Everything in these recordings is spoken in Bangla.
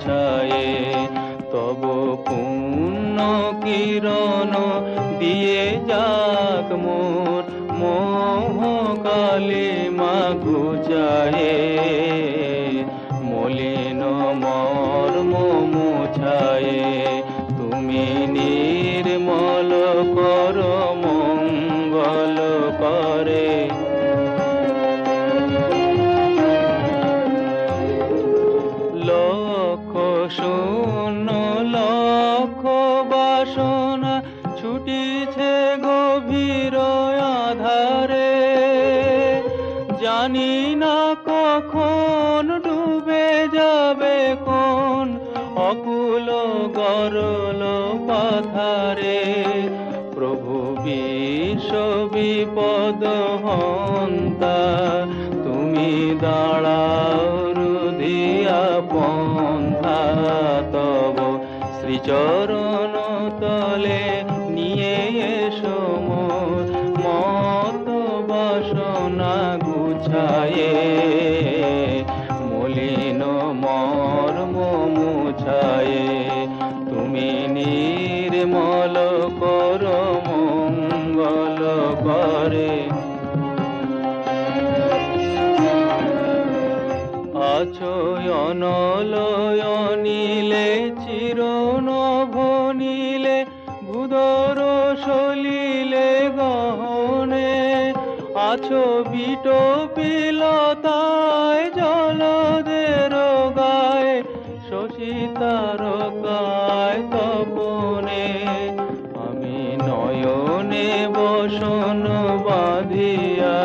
মুছায়ে তব পূর্ণ কিরণ দিয়ে যাক মোর মোহ কালে মাগু গুজায়ে জানি না কখন ডুবে যাবে কোন অকুল গরল পাথারে। প্রভু বিশ্ব বিপদ হন্তা তুমি দাঁড়াও রুধিয়া পন্থা তব শ্রীচরণ তলে গুছায়ে মলিন মর্ম মুছায়ে। তুমি নির্মল কর মঙ্গল করে। আছো অনলয়নিলে চিরনভনিলে ভূদর সলিলে গহনে আছো বিট পিলতায় জলদের গায়ে শশীতার গায় তপনে। আমি নয়নে বসন বাঁধিয়া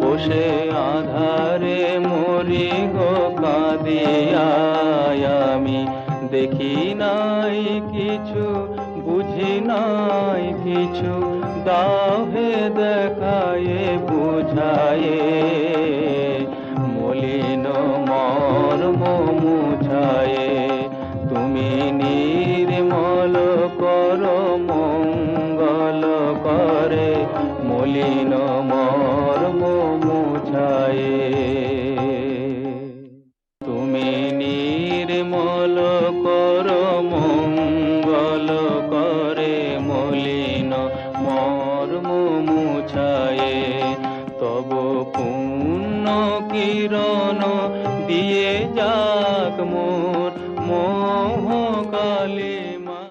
বসে আধারে মরি গো কাঁদিয়া, আমি দেখি নাই কিছু নাই কিছু দাও হে দেখায়ে, বুঝায়ে। মলিন মর্ম মুছায়ে, তুমি নির্মল কর, মঙ্গল করে। মলিন মর্ম মুছায়ে। মর্ম মুছায়ে তব পুণ্য কিরণ দিয়ে যাক মোর